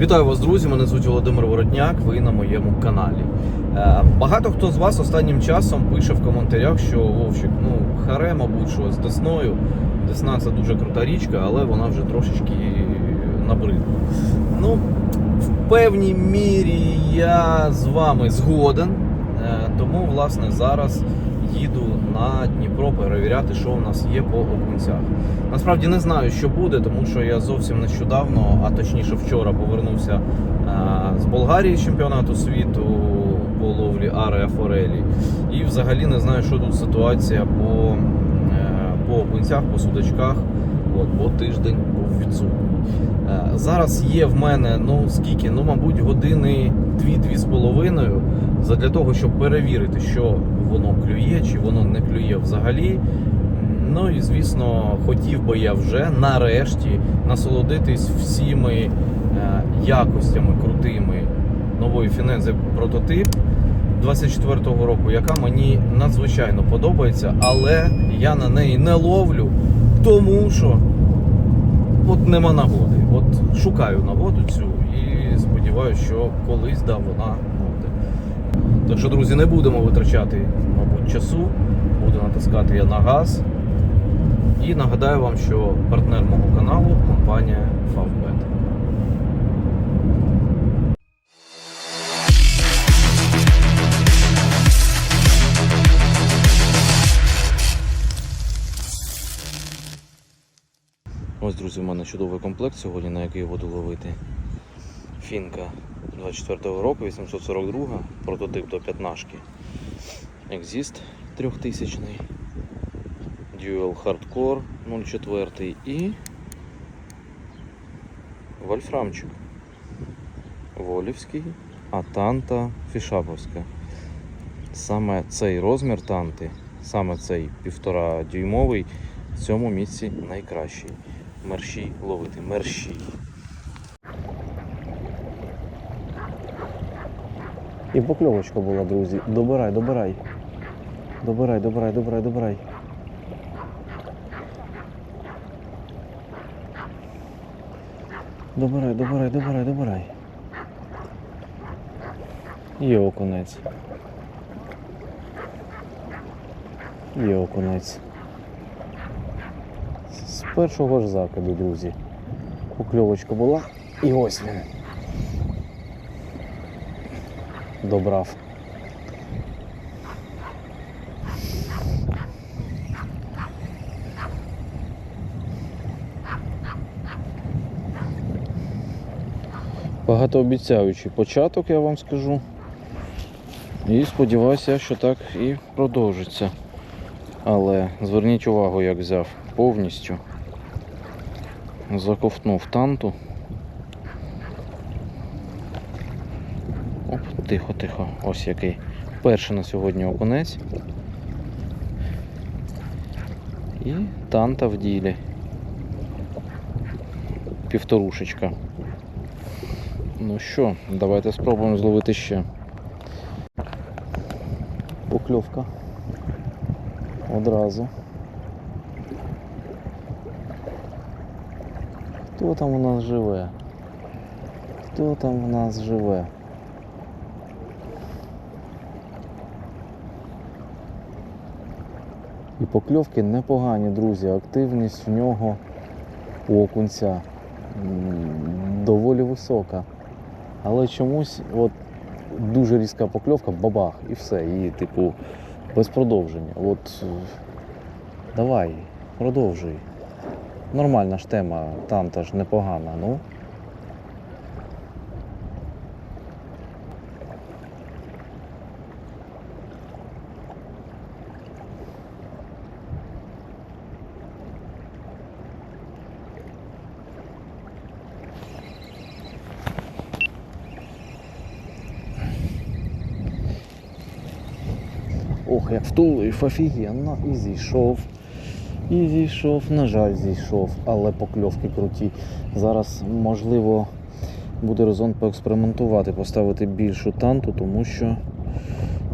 Вітаю вас, друзі! Мене звуть Володимир Воротняк. Ви на моєму каналі. Е, Багато хто з вас останнім часом пише в коментарях, що Вовчик, ну харе, мабуть, що з Десною. Десна це дуже крута річка, але вона вже трошечки набридла. Ну, в певній мірі я з вами згоден. Е, Тому, власне, зараз їду на Дніпро перевіряти, що у нас є по окунцях. Насправді не знаю, що буде, тому що я зовсім нещодавно, а точніше вчора, повернувся е, з Болгарії з чемпіонату світу по ловлі арея форелі. І взагалі не знаю, що тут ситуація по, е, по окунцях, по судачках. От, бо тиждень був відсутній. Е, Зараз є в мене, ну скільки, ну, мабуть, години дві-дві з половиною задля того, щоб перевірити, що воно клює, чи воно не клює взагалі. Ну і звісно, хотів би я вже нарешті насолодитись всіми е, якостями крутими нової фінензи прототип 24-го року, яка мені надзвичайно подобається, але я на неї не ловлю, тому що от нема нагоди. От шукаю нагоду цю і сподіваюся, що колись да, вона. Так що, друзі, не будемо витрачати, мабуть, часу. Буду натискати я на газ. І нагадаю вам, що партнер мого каналу компанія Favbet. Ось, друзі, у мене чудовий комплект сьогодні, на який я буду ловити. Фінка 24-го року, 842, прототип до п'ятнашки. Exist 3000 Dual Hardcore 04 і Вольфрамчик. Волівський, а танта Фішаповська. Саме цей розмір танти, саме цей півтора дюймовий в цьому місці найкращий. Мерші ловити, мерші. І покльовочка була, друзі. Добирай, добирай. Добирай, добирай, добирай, добирай. Добирай, добирай, добирай, добирай. Є окунець. Є окунець. З першого ж закиду, друзі. Покльовочка була. І ось він. Добрав. Багатообіцяючий початок, я вам скажу. І сподіваюся, що так і продовжиться. Але зверніть увагу, як взяв повністю. Заковтнув танту. Оп, тихо, тихо. Ось який. Перший на сьогодні окунець. І танта в ділі. Півторушечка. Ну що, давайте спробуємо зловити ще. Покльовка. Одразу. Хто там у нас живе? Хто там у нас живе? Покльовки непогані, друзі. Активність в нього у окунця доволі висока. Але чомусь от дуже різка покльовка, бабах, і все. І, типу, без продовження. От давай, продовжуй. Нормальна ж тема, танта ж непогана, ну. Як втулив, офігенно, і зійшов. І зійшов, на жаль, зійшов, але покльовки круті. Зараз, можливо, буде резон поекспериментувати, поставити більшу танту, тому що,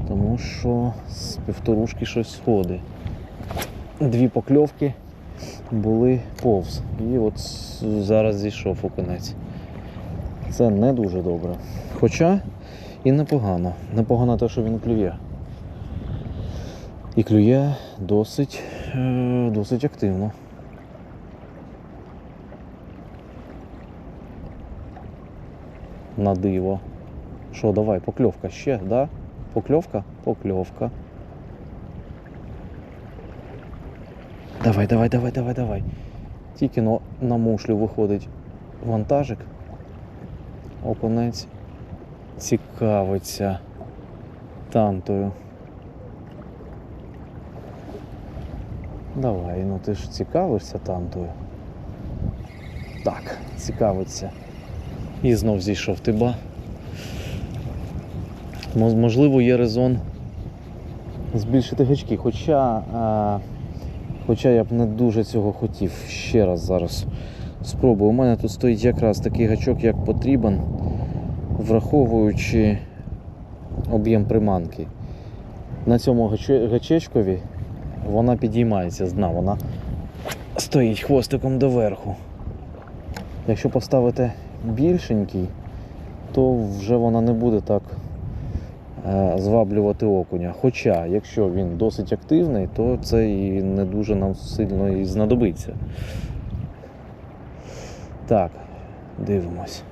тому що з півторушки щось сходить. Дві покльовки були повз. І от зараз зійшов окунець. Це не дуже добре. Хоча і непогано. Непогано те, що він клює. І клює досить, е, досить активно. На диво. Що, давай, покльовка ще, да? Покльовка? Покльовка. Давай, давай, давай, давай, давай. Тільки но на мушлю виходить вантажик. Окунець цікавиться тантою. Давай, ну ти ж цікавишся тантою. Так, цікавиться. І знов зійшов тиба. Мо- Можливо, є резон збільшити гачки, хоча, а, хоча я б не дуже цього хотів. Ще раз зараз спробую. У мене тут стоїть якраз такий гачок, як потрібен, враховуючи об'єм приманки. На цьому гаче- гачечкові вона підіймається з дна, вона стоїть хвостиком доверху. Якщо поставити більшенький, то вже вона не буде так е, зваблювати окуня. Хоча, якщо він досить активний, то це і не дуже нам сильно і знадобиться. Так, дивимось.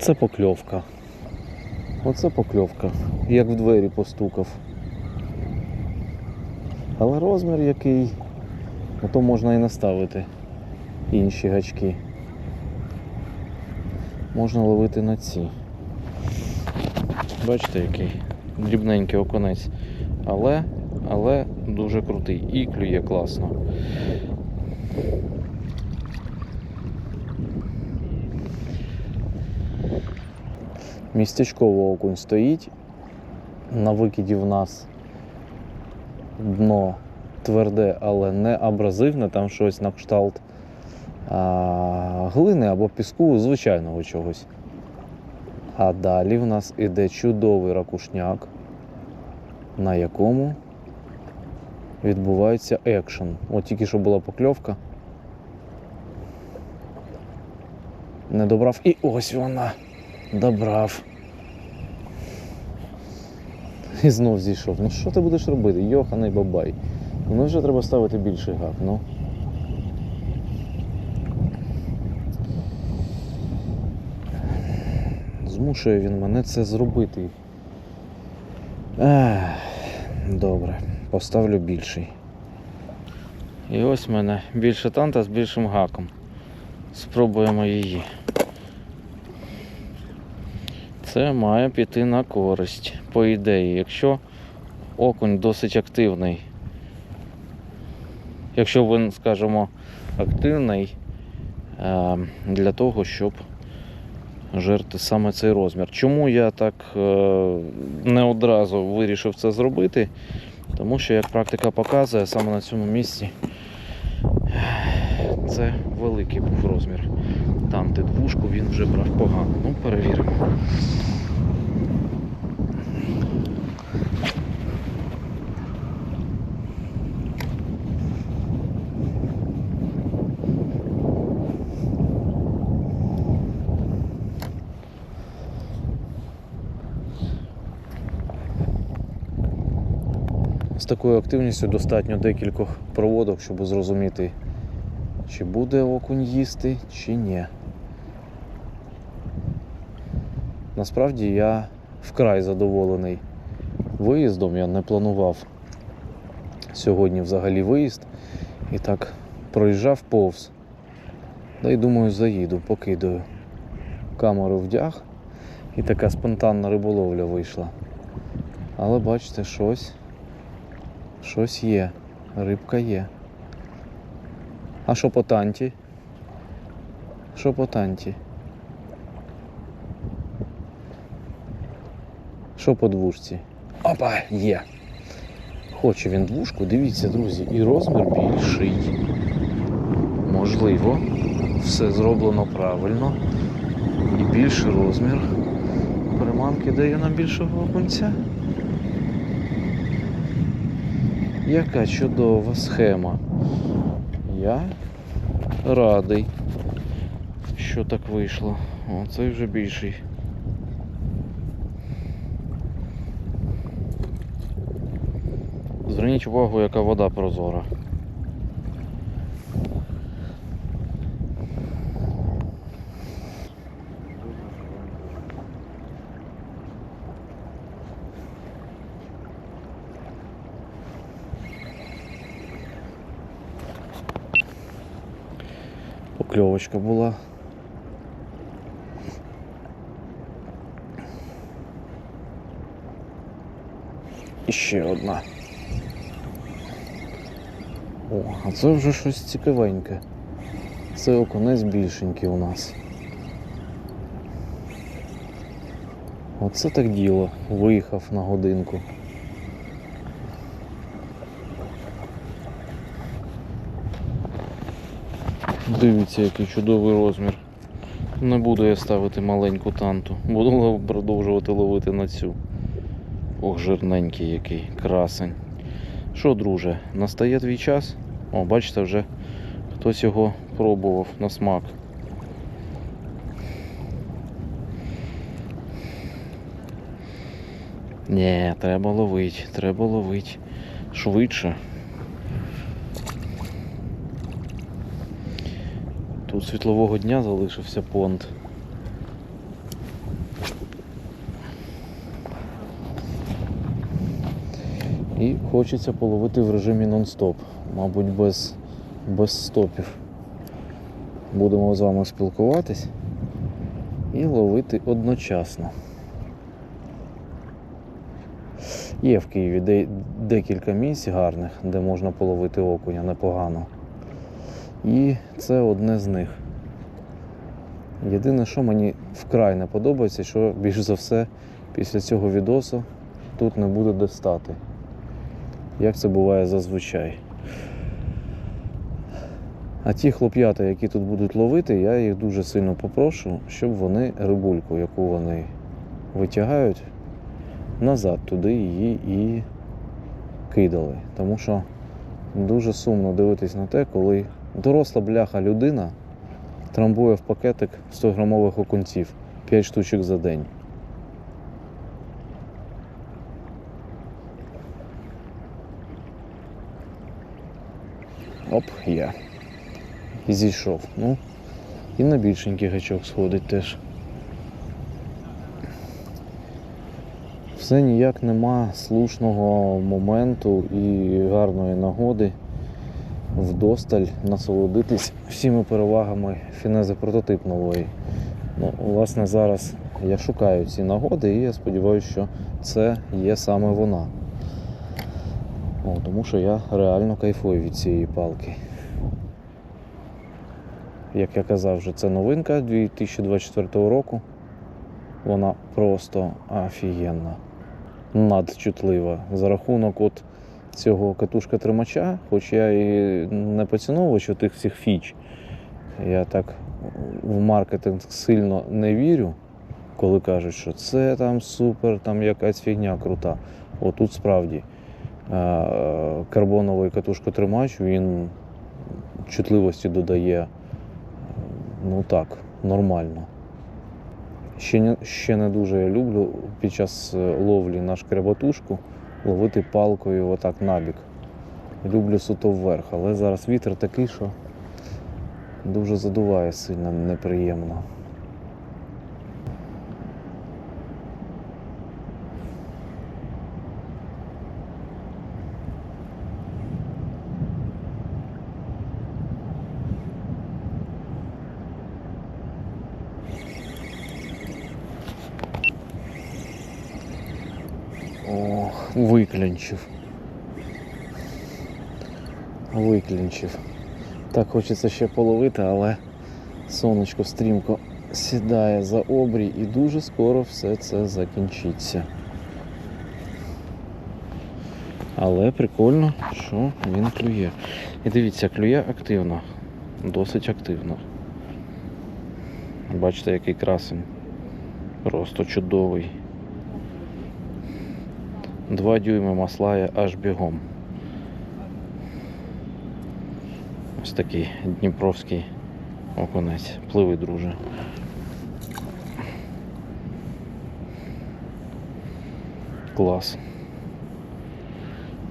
Оце покльовка. Оце покльовка. Як в двері постукав. Але розмір який, ну, то можна і наставити інші гачки. Можна ловити на ці. Бачите, який дрібненький оконець. Але, але дуже крутий і клює класно. Містечково окунь стоїть. На викиді в нас дно тверде, але не абразивне, там щось на кшталт а, глини або піску звичайного чогось. А далі в нас іде чудовий ракушняк, на якому відбувається екшен. От тільки що була покльовка. Не добрав. І ось вона. Добрав. І знов зійшов. Ну що ти будеш робити? Йоханий бабай. Ну вже треба ставити більший гак, ну. Змушує він мене це зробити. Ех, добре, поставлю більший. І ось в мене більше танта з більшим гаком. Спробуємо її. Це має піти на користь, по ідеї, якщо окунь досить активний. Якщо він, скажімо, активний е, для того, щоб жерти саме цей розмір. Чому я так е, не одразу вирішив це зробити? Тому що, як практика показує, саме на цьому місці це великий був розмір. Там, де двушку, він вже брав погано. Ну, перевіримо. З такою активністю достатньо декількох проводок, щоб зрозуміти, чи буде окунь їсти, чи ні. Насправді я вкрай задоволений виїздом. Я не планував сьогодні взагалі виїзд і так проїжджав повз. Да й думаю, заїду, покидаю. Камеру вдяг і така спонтанна риболовля вийшла. Але бачите, щось. Щось є. Рибка є. А що по танті? Що по танті? Що по двушці? Опа, є. Хоче він двушку, дивіться, друзі, і розмір більший. Можливо. все зроблено правильно. І більший розмір. Приманки дає нам більшого окунця. Яка чудова схема. Я радий, що так вийшло. О, цей вже більший. Зверніть увагу, яка вода прозора. Покльовочка була. І ще одна. О, а це вже щось цікавеньке. Це окунець більшенький у нас. Оце так діло. Виїхав на годинку. Дивіться, який чудовий розмір. Не буду я ставити маленьку танту. Буду продовжувати ловити на цю. Ох, жирненький який, красень. Що, друже, настає твій час? О, бачите, вже хтось його пробував на смак. Ні, треба ловить, треба ловить. Швидше. Тут світлового дня залишився понт. І хочеться половити в режимі нон-стоп, мабуть, без, без стопів. Будемо з вами спілкуватись і ловити одночасно. Є в Києві де, декілька місць гарних, де можна половити окуня непогано. І це одне з них. Єдине, що мені вкрай не подобається, що більш за все після цього відосу тут не буде де стати. Як це буває зазвичай. А ті хлоп'ята, які тут будуть ловити, я їх дуже сильно попрошу, щоб вони рибульку, яку вони витягають, назад туди її і кидали. Тому що дуже сумно дивитись на те, коли доросла бляха людина трамбує в пакетик 100 грамових окунців 5 штучок за день. Оп, є. І зійшов. Ну, і на більшенький гачок сходить теж. Все ніяк нема слушного моменту і гарної нагоди вдосталь насолодитись всіми перевагами фінези прототип нової. Ну, власне, зараз я шукаю ці нагоди і я сподіваюся, що це є саме вона. О, тому що я реально кайфую від цієї палки. Як я казав, вже це новинка 2024 року. Вона просто офігенна, надчутлива. За рахунок от цього катушка тримача, хоч я і не поціновувач тих всіх фіч, я так в маркетинг сильно не вірю, коли кажуть, що це там супер, там якась фігня крута. Отут справді карбоновий катушкотримач, він чутливості додає е, ну так, нормально. Ще не, ще не дуже я люблю під час е, ловлі на шкряботушку ловити палкою отак набік. Люблю суто вверх, але зараз вітер такий, що дуже задуває сильно неприємно. Ох, виклянчив. Виклянчив. Так хочеться ще половити, але сонечко стрімко сідає за обрій і дуже скоро все це закінчиться. Але прикольно, що він клює. І дивіться, клює активно, досить активно. Бачите, який красень. Просто чудовий. Два дюйми маслає аж бігом. Ось такий дніпровський окунець. Пливи, друже. Клас.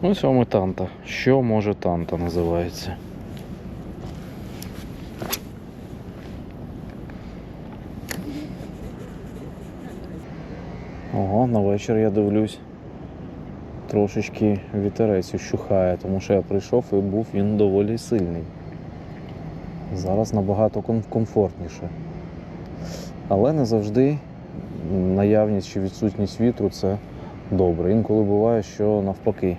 Ось вам і танта. Що може танта називається? Ого, на вечір я дивлюсь. Трошечки вітерець ущухає, тому що я прийшов і був він доволі сильний. Зараз набагато комфортніше. Але не завжди наявність чи відсутність вітру це добре. Інколи буває, що навпаки,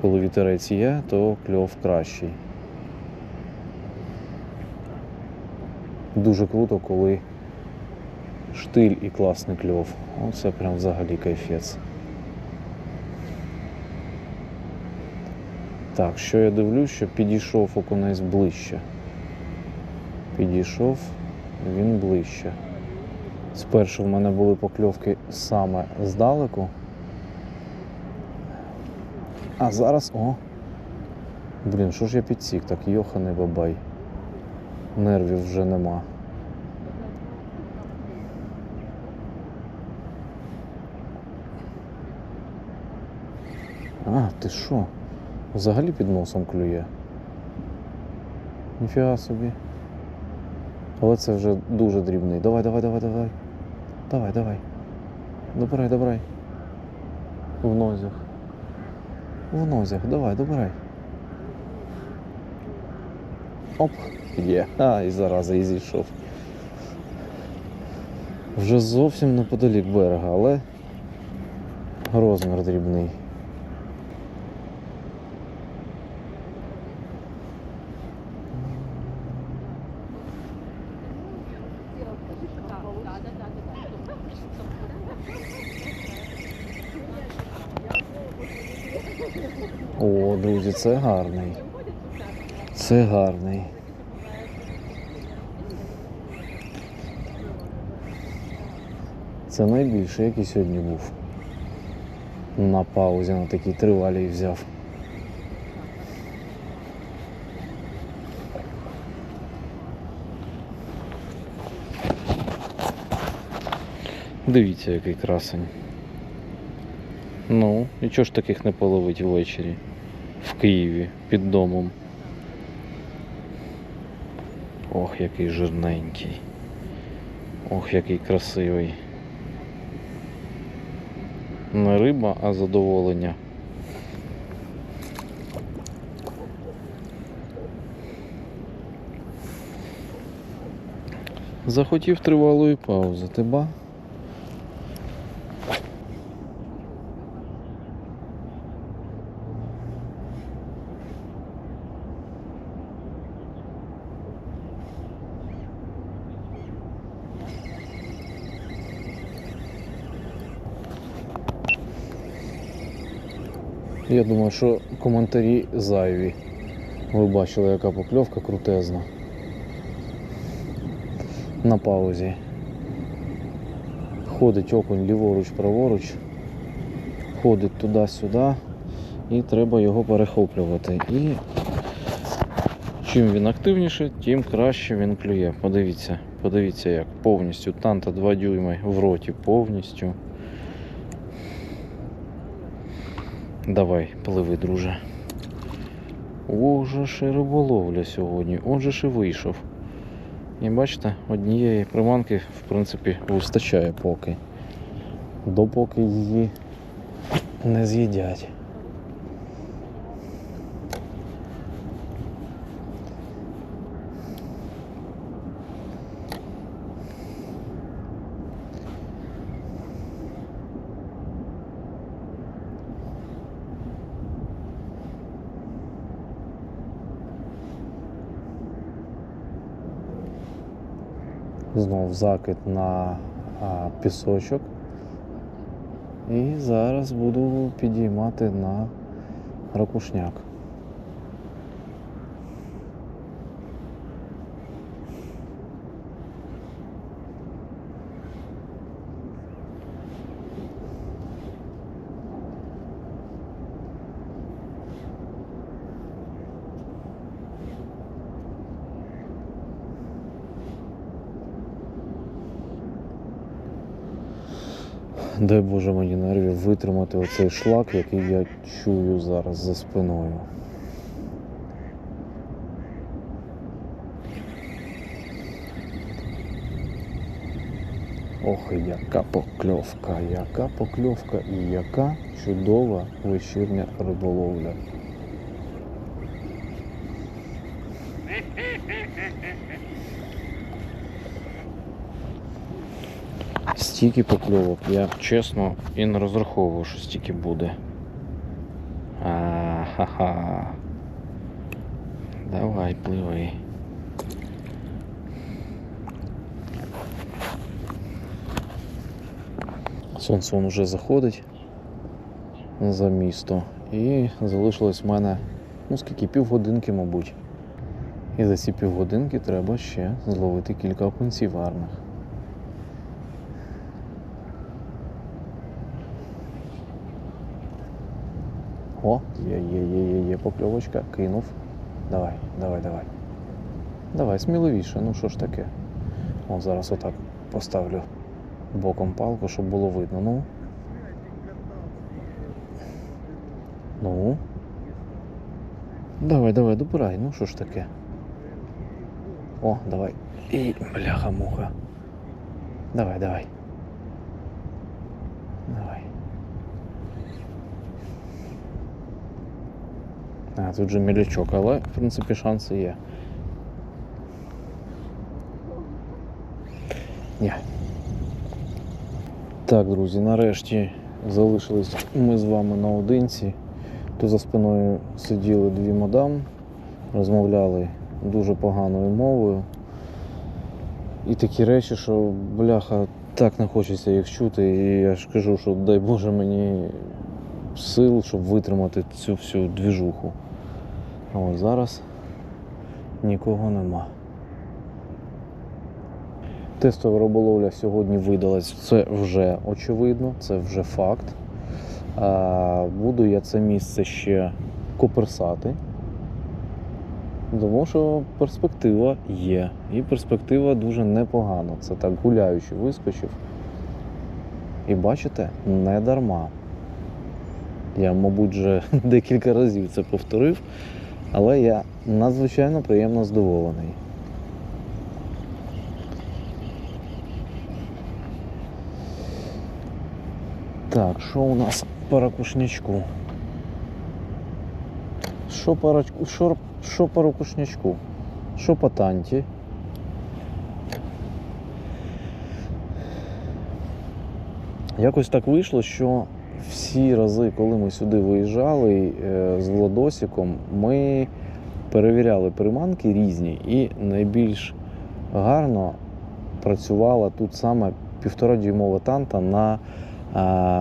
коли вітерець є, то кльов кращий. Дуже круто, коли штиль і класний кльов. Оце прям взагалі кайфець. Так, що я дивлюсь, що підійшов окунець ближче. Підійшов він ближче. Спершу в мене були покльовки саме здалеку. А зараз. О! Блін, що ж я підсік? Так йоханий бабай. Нервів вже нема. А, ти що? Взагалі під носом клює. Ніфіга собі. Але це вже дуже дрібний. Давай, давай, давай, давай. Давай, давай. Добирай, добирай. В нозях. В нозях, давай, добирай. Оп, є. А, і зараза, і зійшов. Вже зовсім неподалік берега, але розмір дрібний. О, друзі, це гарний. Це гарний. Це найбільший, який сьогодні був. На паузі на такій тривалій взяв. Дивіться, який красень. Ну, і чого ж таких не половить ввечері Києві під домом. Ох, який жирненький. Ох, який красивий. Не риба, а задоволення. Захотів тривалої паузи, ти ба? Я думаю, що коментарі зайві. Ви бачили, яка покльовка крутезна. На паузі. Ходить окунь ліворуч, праворуч, ходить туди-сюди, і треба його перехоплювати. І чим він активніше, тим краще він клює. Подивіться, подивіться як повністю танта 2 дюйми в роті повністю. Давай, пливи, друже. Ох же ж і риболовля сьогодні. Он же ж і вийшов. І бачите, однієї приманки, в принципі, вистачає поки. Допоки її не з'їдять. Знов закид на пісочок. І зараз буду підіймати на ракушняк. Дай Боже мені нервів витримати оцей шлак, який я чую зараз за спиною. Ох, яка покльовка, яка покльовка і яка чудова вечірня риболовля. Стільки покльовок. Я чесно і не розраховував, що стільки буде. А-ха-ха. Давай, пливи. Сонце воно вже заходить за місто. І залишилось в мене, ну скільки, півгодинки, мабуть. І за ці півгодинки треба ще зловити кілька окунців гарних. О, є, є, є, є, є покльовочка, кинув. Давай, давай, давай. Давай, сміливіше, ну що ж таке. О, зараз отак поставлю боком палку, щоб було видно. Ну. Ну. Давай, давай, добирай, ну що ж таке. О, давай. І бляха-муха. Давай, давай. Давай. А, тут же мілячок, але в принципі шанси є. Ні. Так, друзі, нарешті залишились ми з вами наодинці. Тут за спиною сиділи дві мадам, розмовляли дуже поганою мовою. І такі речі, що бляха, так не хочеться їх чути. І я ж кажу, що дай Боже мені сил, щоб витримати цю всю двіжуху. А от зараз нікого нема. Тестова риболовля сьогодні видалась, це вже очевидно, це вже факт. Буду я це місце ще коперсати. Тому що перспектива є. І перспектива дуже непогана. Це так гуляючи вискочив. І бачите, не дарма. Я, мабуть, вже декілька разів це повторив, але я надзвичайно приємно здивований. Так, що у нас по ракушнячку? Що по, що, що по ракушнячку? Що по танті? Якось так вийшло, що всі рази, коли ми сюди виїжджали е, з Владосиком, ми перевіряли приманки різні, і найбільш гарно працювала тут саме півтора дюймова танта на,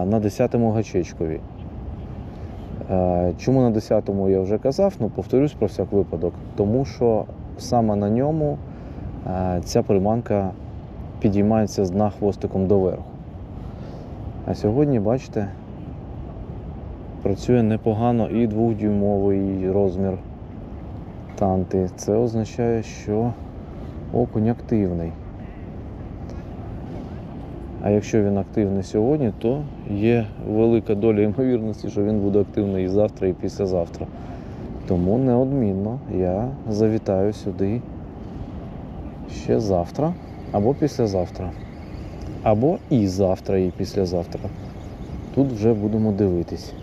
на 10-му гачечкові. Е, Чому на 10-му я вже казав, ну повторюсь про всяк випадок, тому що саме на ньому е, ця приманка підіймається з дна хвостиком доверху. А сьогодні, бачите, працює непогано і двохдюймовий розмір танти. Це означає, що окунь активний. А якщо він активний сьогодні, то є велика доля ймовірності, що він буде активний і завтра, і післязавтра. Тому неодмінно я завітаю сюди ще завтра або післязавтра. Або і завтра, і післязавтра. Тут вже будемо дивитись.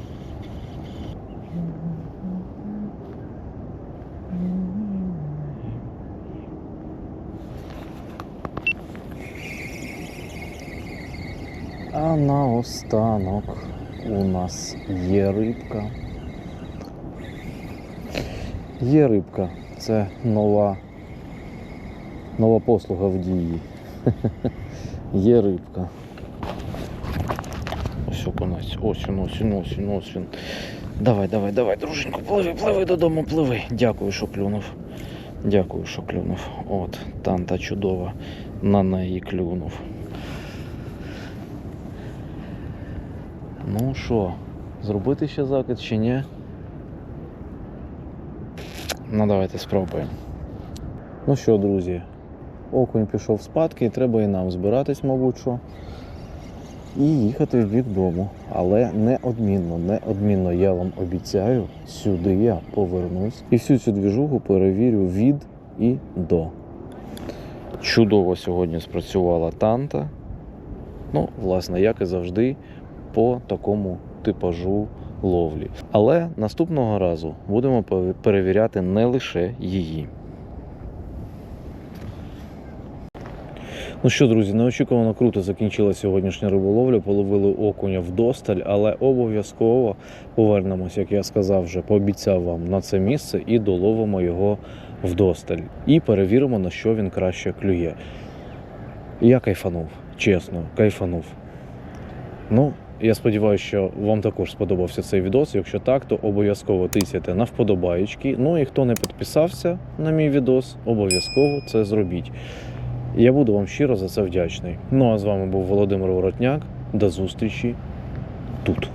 А наостанок у нас є рибка. Є рибка. Це нова, нова послуга в дії. Є рибка. Ось окунець. Ось він, ось він, ось він, ось він. Давай, давай, давай, друженько, пливи, пливи додому, пливи. Дякую, що клюнув. Дякую, що клюнув. От, танта чудова. На неї клюнув. Ну що, зробити ще закид чи ні? Ну давайте спробуємо. Ну що, друзі, окунь пішов спадки і треба і нам збиратись, мабуть, що. і їхати в бік дому. Але неодмінно, неодмінно я вам обіцяю, сюди я повернусь і всю цю двіжуху перевірю від і до. Чудово сьогодні спрацювала танта. Ну, власне, як і завжди, по такому типажу ловлі. Але наступного разу будемо перевіряти не лише її. Ну що, друзі, неочікувано круто закінчила сьогоднішня риболовля. Половили окуня вдосталь, але обов'язково повернемось, як я сказав вже, пообіцяв вам на це місце і доловимо його вдосталь. І перевіримо, на що він краще клює. Я кайфанув, чесно, кайфанув. Ну, я сподіваюся, що вам також сподобався цей відос. Якщо так, то обов'язково тисяйте на вподобаєчки. Ну і хто не підписався на мій відос, обов'язково це зробіть. Я буду вам щиро за це вдячний. Ну а з вами був Володимир Воротняк. До зустрічі тут.